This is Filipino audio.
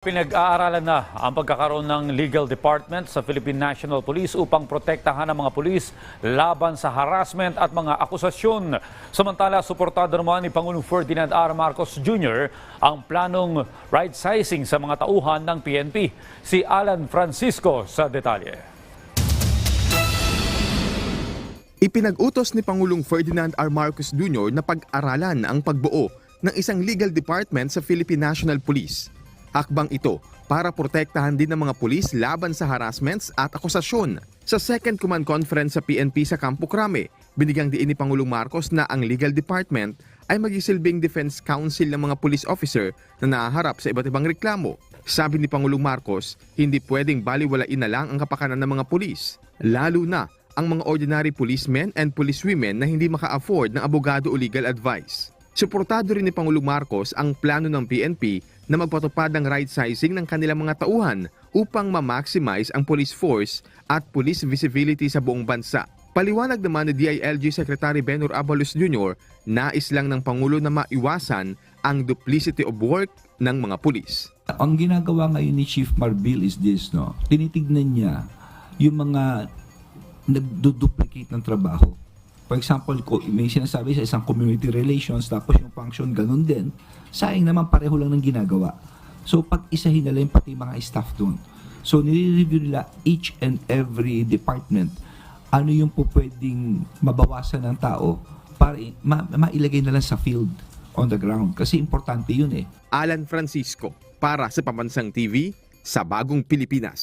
Pinag-aaralan na ang pagkakaroon ng legal department sa Philippine National Police upang protektahan ang mga pulis laban sa harassment at mga akusasyon. Samantala, suportado naman ni Pangulong Ferdinand R. Marcos Jr. ang planong right-sizing sa mga tauhan ng PNP. Si Alan Francisco sa detalye. Ipinag-utos ni Pangulong Ferdinand R. Marcos Jr. na pag-aralan ang pagbuo ng isang legal department sa Philippine National Police. Hakbang ito para protektahan din ng mga pulis laban sa harassments at akusasyon. Sa Second Command Conference sa PNP sa Campo Crame, binigyang diin ni Pangulong Marcos na ang legal department ay magisilbing defense counsel ng mga police officer na nahaharap sa iba't ibang reklamo. Sabi ni Pangulong Marcos, hindi pwedeng baliwalain na lang ang kapakanan ng mga pulis, lalo na ang mga ordinary policemen and policewomen na hindi maka-afford ng abogado o legal advice. Suportado rin ni Pangulong Marcos ang plano ng PNP na magpatupad ng right sizing ng kanilang mga tauhan upang ma-maximize ang police force at police visibility sa buong bansa. Paliwanag naman ni DILG Secretary Benor Abalos Jr. nais lang ng Pangulo na maiwasan ang duplicity of work ng mga pulis. Ang ginagawa ngayon ni Chief Marbil is this, no? Tinitignan niya yung mga nagduduplicate ng trabaho. For example, ko- may sinasabi sa isang community relations, tapos yung function ganun din. Sayang naman pareho lang ng ginagawa. So, pag-isahin nila yung pati mga staff doon. So, nire-review nila each and every department ano yung po pwedeng mabawasan ng tao para ma- mailagay na lang sa field on the ground. Kasi importante yun eh. Alan Francisco para sa Pambansang TV sa Bagong Pilipinas.